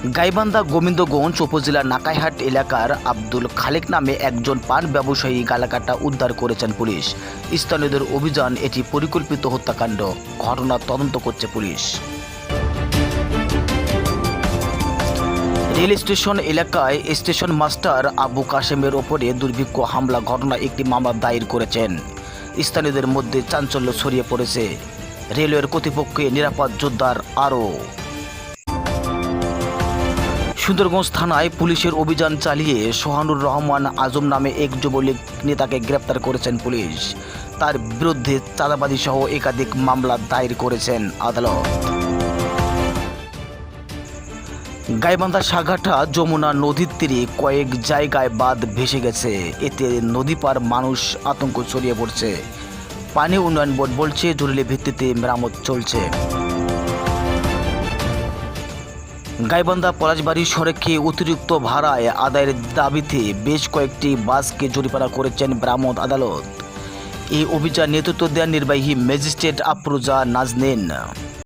গাইবান্ধা গোবিন্দগঞ্জ উপজেলার নাকাইহাট এলাকার আব্দুল খালেক নামে একজন পান ব্যবসায়ী গালাকাটা উদ্ধার করেছেন পুলিশ। স্থানীয়দের অভিযান এটি পরিকল্পিত হত্যাকাণ্ড। ঘটনা তদন্ত করছে পুলিশ। রেল স্টেশন এলাকায় স্টেশন মাস্টার আবু কাশেমের ওপরে দুর্ভিক্ষ হামলা ঘটনা একটি মামলা দায়ের করেছেন। স্থানীয়দের মধ্যে চাঞ্চল্য ছড়িয়ে পড়েছে। রেলওয়ের কর্তৃপক্ষে নিরাপদ যোদ্ধার আরও সুন্দরগঞ্জ থানায় পুলিশের অভিযান চালিয়ে সোহানুর রহমান আজম নামে এক যুবলীগ নেতাকে গ্রেপ্তার করেছেন পুলিশ। তার বিরুদ্ধে চাঁদাবাদী সহ একাধিক মামলা দায়ের করেছেন আদালত। গাইবান্ধা সাঘাটা যমুনা নদীর তীরে কয়েক জায়গায় বাঁধ ভেসে গেছে। এতে নদী পার মানুষ আতঙ্ক ছড়িয়ে পড়ছে। পানি উন্নয়ন বোর্ড বলছে, জরুরি ভিত্তিতে মেরামত চলছে। গাইবান্ধা পলাশবাড়ি সড়কে অতিরিক্ত ভাড়ায় আদায়ের দাবিতে বেশ কয়েকটি বাসকে জরিমানা করেছেন ব্রাহ্মণ আদালত। এই অভিযান নেতৃত্ব দেন নির্বাহী ম্যাজিস্ট্রেট আফরোজা নাজনীন।